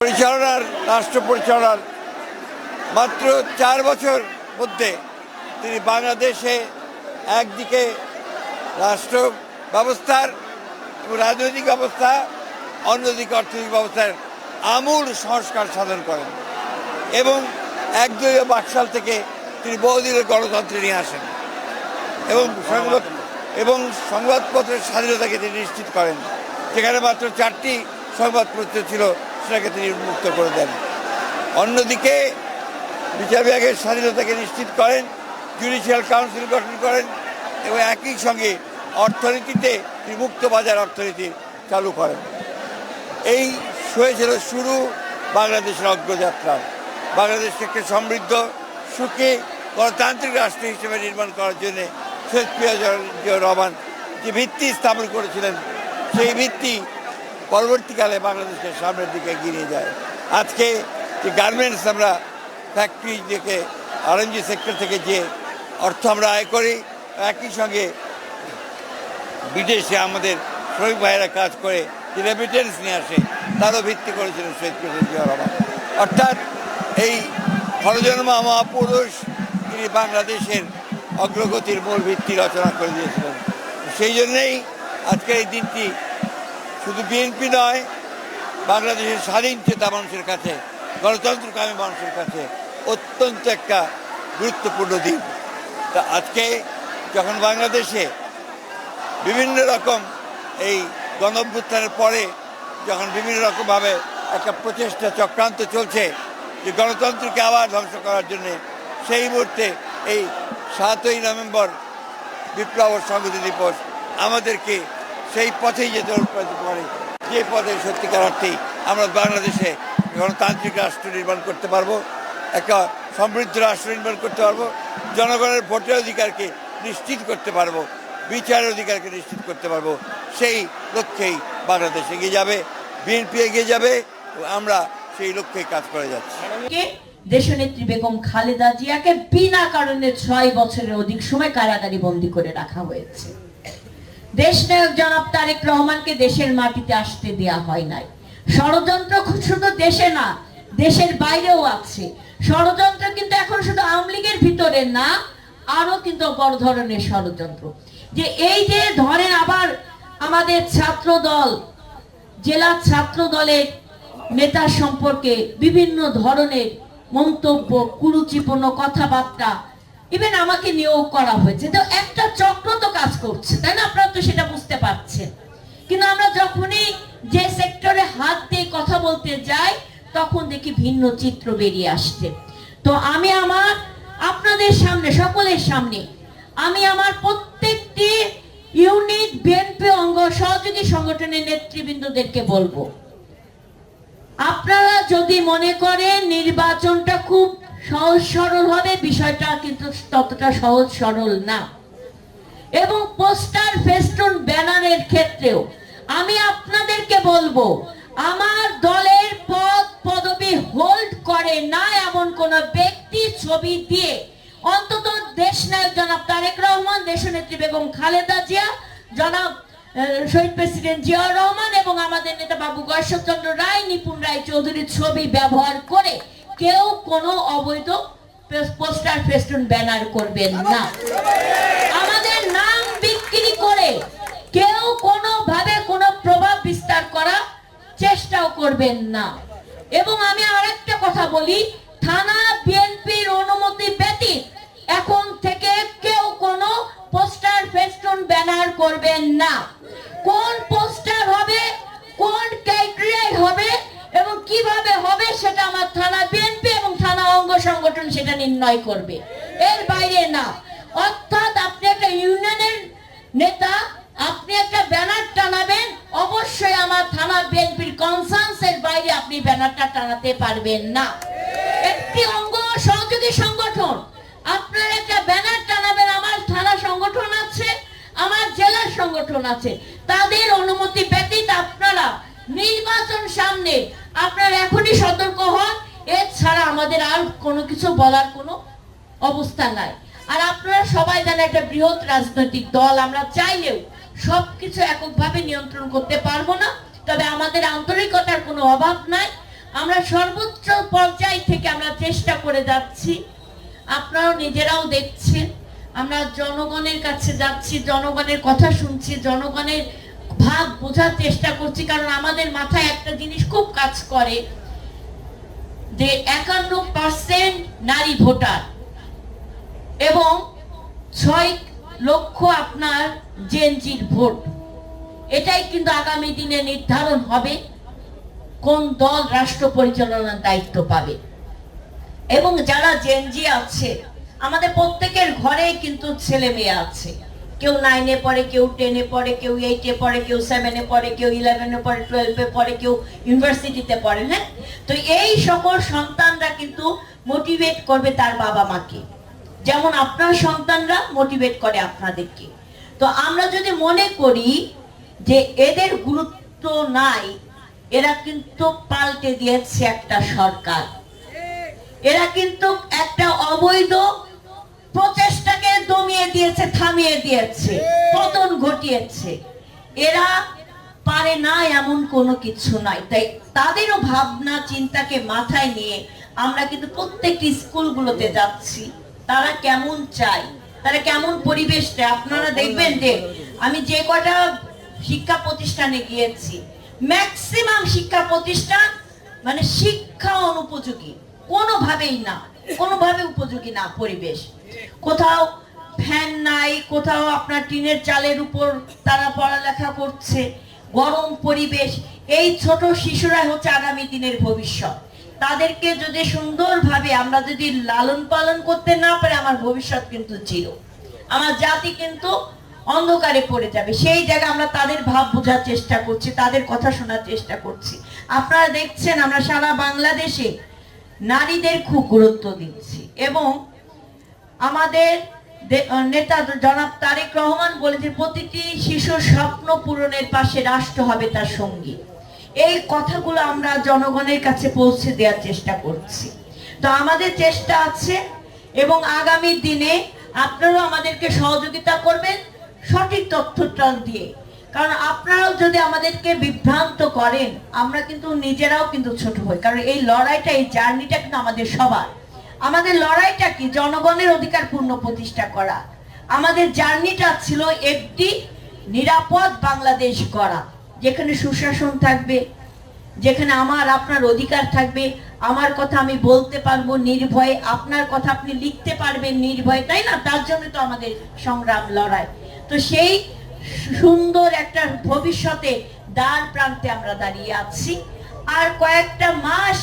পরিচালনার, রাষ্ট্র পরিচালনার মাত্র চার বছর মধ্যে তিনি বাংলাদেশে একদিকে রাষ্ট্র ব্যবস্থার রাজনৈতিক ব্যবস্থা অন্যদিকে অর্থনৈতিক ব্যবস্থার আমূল সংস্কার সাধন করেন এবং একদলীয় বাকশাল থেকে তিনি বহুদিনের গণতন্ত্রে নিয়ে আসেন এবং সংবাদ এবং সংবাদপত্রের স্বাধীনতাকে তিনি নিশ্চিত করেন। যেখানে মাত্র চারটি সংবাদপত্র ছিল, সেটাকে তিনি উন্মুক্ত করে দেন। অন্যদিকে বিচার বিভাগের স্বাধীনতাকে নিশ্চিত করেন, জুডিশিয়াল কাউন্সিল গঠন করেন এবং একই সঙ্গে অর্থনীতিতে তিনি মুক্ত বাজার অর্থনীতি চালু করেন। এই হয়েছিল শুরু বাংলাদেশের অগ্রযাত্রা। বাংলাদেশকে একটি সমৃদ্ধ, সুখী গণতান্ত্রিক রাষ্ট্র হিসেবে নির্মাণ করার জন্য শেখ জিয়া রহমান যে ভিত্তি স্থাপন করেছিলেন, সেই ভিত্তি পরবর্তীকালে বাংলাদেশের সামনের দিকে নিয়ে যায়। আজকে যে গার্মেন্টস আমরা ফ্যাক্টরি থেকে আরএনজি সেক্টর থেকে যে অর্থ আমরা আয় করি, একই সঙ্গে বিদেশে আমাদের শ্রমিক ভাইয়েরা কাজ করে, যে রেমিটেন্স নিয়ে আসে, তারও ভিত্তি করেছিলেন শহীদ জিয়া রহমান। অর্থাৎ এই হরজন্মা মহাপুরুষ, তিনি বাংলাদেশের অগ্রগতির মূল ভিত্তি রচনা করে দিয়েছিলেন। সেই জন্যেই আজকের এই দিনটি শুধু বিএনপি নয়, বাংলাদেশের স্বাধীন চেতা মানুষের কাছে, গণতন্ত্রকামী মানুষের কাছে অত্যন্ত একটা গুরুত্বপূর্ণ দিন। তা আজকে যখন বাংলাদেশে বিভিন্ন রকম এই গণঅভ্যুত্থানের পরে যখন বিভিন্ন রকমভাবে একটা প্রচেষ্টা চক্রান্ত চলছে যে গণতন্ত্রকে আবার ধ্বংস করার জন্যে, সেই মুহূর্তে এই সাতই নভেম্বর বিপ্লব সংহতি দিবস আমাদেরকে সেই পথেই যেতে করে। যে পথে সত্যিকার অর্থেই আমরা বাংলাদেশে গণতান্ত্রিক রাষ্ট্র নির্মাণ করতে পারব, একটা সমৃদ্ধ রাষ্ট্র নির্মাণ করতে পারব, জনগণের ভোটের অধিকারকে নিশ্চিত করতে পারব, বিচারের অধিকারকে নিশ্চিত করতে পারব, সেই লক্ষ্যেই বাংলাদেশ এগিয়ে যাবে, বিএনপি এগিয়ে যাবে আমরা সেই লক্ষ্যেই কাজ করে যাচ্ছি। দেশনেত্রী বেগম খালেদা জিয়াকে বিনা কারণে ছয় বছরের অধিক সময় কারাগারে বন্দি করে রাখা হয়েছে। দেশনায়ক জনাব তারেক রহমানকে দেশের মাটিতে আসতে দেয়া হয় নাই। ষড়যন্ত্র শুধু দেশে না, দেশের বাইরেও আছে। ষড়যন্ত্র কিন্তু এখন শুধু আওয়ামী লীগের ভিতরে না আরও কিন্তু বড় ধরনের ষড়যন্ত্র। যে এই যে ধরেন আবার আমাদের ছাত্র দল জেলা ছাত্র দলের নেতা সম্পর্কে বিভিন্ন ধরনের মন্তব্য, কুরুচিপূর্ণ কথাবার্তা ইভেন আমাকে নিয়োগ করা হয়েছে। তো একটা চক্র তো কাজ করছে, তাই না? আপনারা তো সেটা বুঝতে পারছেন। কিন্তু আমরা যখনই যে সেক্টরে হাত দিয়ে কথা বলতে যাই, তখন দেখি ভিন্ন চিত্র বেরিয়ে আসছে। তো আমি আমার, আপনাদের সামনে, সকলের সামনে, আমি আমার প্রত্যেকটি ইউনিট বিএনপি অঙ্গ সহযোগী সংগঠনের নেতৃবৃন্দদেরকে বলব আপনারা যদি মনে করেন নির্বাচনটা খুব সহজ সরল হবে, বিষয়টা কিন্তু ততটা সহজ সরল না। এবং পোস্টার ফেস্টুন ব্যানারের ক্ষেত্রেও আমি আপনাদেরকে বলব, আমার দলের পদ পদবি হোল্ড করে না এমন কোন ব্যক্তি ছবি দিয়ে, অন্তত দেশ নায়ক জনাব তারেক রহমান, দেশনেত্রী বেগম খালেদা জিয়া, জনাব শহীদ প্রেসিডেন্ট জিয়াউর রহমান এবং আমাদের নেতা বাবু গয়েশ্বরচন্দ্র রায়, নিপুণ রায় চৌধুরীর ছবি ব্যবহার করে কেউ কোনো অবৈধ পোস্টার ফেস্টুন ব্যানার করবেন না। আমাদের নাম বিক্রি করে কেউ কোনোভাবে কোনো প্রভাব বিস্তার করা চেষ্টাও করবেন না। এবং আমি আরেকটা কথা বলি, থানা বিএনপির অনুমতি ব্যতীত এখন ফেস্টুন ব্যানার করবেন না। কোন পোস্টার হবে, কোন ক্রাইটেরিয়ায় হবে এবং কীভাবে হবে সেটা আমার থানা বিএনপি এবং থানা অঙ্গ সংগঠন সেটা নির্ণয় করবে। এর বাইরে না। অর্থাৎ আপনি একটা ইউনিয়নের নেতা, আপনি একটা ব্যানার টানাবেন, অবশ্যই আমার থানা বিএনপির কনসার্নসের বাইরে আপনি ব্যানারটা টানাতে পারবেন না। একটি অঙ্গ সহযোগী সংগঠন, আপনার একটা ব্যানার সংগঠন আছে, আমার জেলার সংগঠন আছে। তাদের অনুমতি ব্যতীত আপনারা নির্বাচন সামনে আপনারা এখনই সতর্ক হন। এছাড়া আমাদের আর কোনো কিছু বলার কোনো অবস্থা নাই। আর আপনারা সবাই জানেন একটা বৃহৎ রাজনৈতিক দল, আমরা চাইলেও সব কিছু এককভাবে নিয়ন্ত্রণ করতে পারব না। তবে আমাদের আন্তরিকতার কোনো অভাব নাই। আমরা সর্বোচ্চ পর্যায় থেকে আমরা চেষ্টা করে যাচ্ছি। আপনারাও নিজেরাও দেখছেন। আমরা জনগণের কাছে যাচ্ছি, জনগণের কথা শুনছি, জনগণের ভাব বোঝার চেষ্টা করছি, কারণ আমাদের মাথায় একটা জিনিস খুব কাজ করে, যে একান্ন পার্সেন্ট নারী ভোটার। এবং ছয় লক্ষ আপনার জেনজির ভোট। এটাই কিন্তু আগামী দিনে নির্ধারণ হবে, কোন দল রাষ্ট্র পরিচালনার দায়িত্ব পাবে। এবং যারা জেনজি আছে আমাদের প্রত্যেকের ঘরে কিন্তু ছেলে মেয়ে আছে। কেউ নাইনে পড়ে, কেউ টেনে পড়ে, কেউ এইটে পড়ে, কেউ সেভেনে পড়ে, কেউ ইলেভেনে পড়ে টুয়েলভে পড়ে, কেউ ইউনিভার্সিটিতে পড়ে হ্যাঁ? তো এই সকল সন্তানরা কিন্তু মোটিভেট করবে তার বাবা মাকে। যেমন আপনার সন্তানরা মোটিভেট করে আপনাদেরকে। তো আমরা যদি মনে করি যে এদের গুরুত্ব নাই, এরা কিন্তু পাল্টে দিয়েছে একটা সরকার। এরা কিন্তু একটা অবৈধ প্রচেষ্টাকে দমিয়ে দিয়েছে থামিয়ে দিয়েছে পতন ঘটিয়েছে। এরা পারে না এমন কোনো কিছু নাই তাই তাদেরও ভাবনা চিন্তাকে মাথায় নিয়ে আমরা কিন্তু প্রত্যেকটি স্কুলগুলোতে যাচ্ছি। তারা কেমন চায় তারা কেমন পরিবেশ চায় আপনারা দেখবেন যে আমি যে কটা শিক্ষা প্রতিষ্ঠানে গিয়েছি ম্যাক্সিমাম শিক্ষা প্রতিষ্ঠান মানে শিক্ষা অনুপযোগী কোনোভাবেই না। কোনোভাবে উপযোগী না পরিবেশ। কোথাও ফ্যান নাই, কোথাও আপনার টিনের চালের উপর তারা পড়ালেখা করছে, গরম পরিবেশ। এই ছোট শিশুরা হচ্ছে আগামী দিনের ভবিষ্যৎ। তাদেরকে যদি সুন্দরভাবে আমরা যদি লালন পালন করতে না পারি, আমার ভবিষ্যৎ কিন্তু জিরো আমার জাতি কিন্তু অন্ধকারে পড়ে যাবে। সেই জায়গায় আমরা তাদের ভাব বোঝার চেষ্টা করছি, তাদের কথা শোনার চেষ্টা করছি। আপনারা দেখছেন, আমরা সারা বাংলাদেশে নারীদের খুব গুরুত্ব দিচ্ছি এবং আমাদের নেতা জনাব তারেক রহমান বলেছে প্রতিটি শিশুর স্বপ্ন পূরণের পাশে রাষ্ট্র হবে তার সঙ্গী। এই কথাগুলো আমরা জনগণের কাছে পৌঁছে দেওয়ার চেষ্টা করছি। তো আমাদের চেষ্টা আছে এবং আগামী দিনে আপনারাও আমাদেরকে সহযোগিতা করবেন, সঠিক তথ্যটা দিয়ে কারণ আপনারাও যদি আমাদেরকে বিভ্রান্ত করেন, আমরা কিন্তু নিজেরাও কিন্তু ছোট হই। কারণ এই লড়াইটা, এই জার্নিটা কিন্তু আমাদের সবার। আমাদের লড়াইটা কি? জনগণের অধিকার পূর্ণ প্রতিষ্ঠা করা। আমাদের জার্নিটা ছিল একটি নিরাপদ বাংলাদেশ করা যেখানে সুশাসন থাকবে, যেখানে আমার, আপনার অধিকার থাকবে। আমার কথা আমি বলতে পারব নির্ভয়ে, আপনার কথা আপনি লিখতে পারবেন নির্ভয়ে। তাই না? তার জন্য তো আমাদের সংগ্রাম লড়াই। তো সেই সুন্দর একটা ভবিষ্যতে দ্বার প্রান্তে আমরা দাঁড়িয়ে আছি। আর কয়েকটা মাস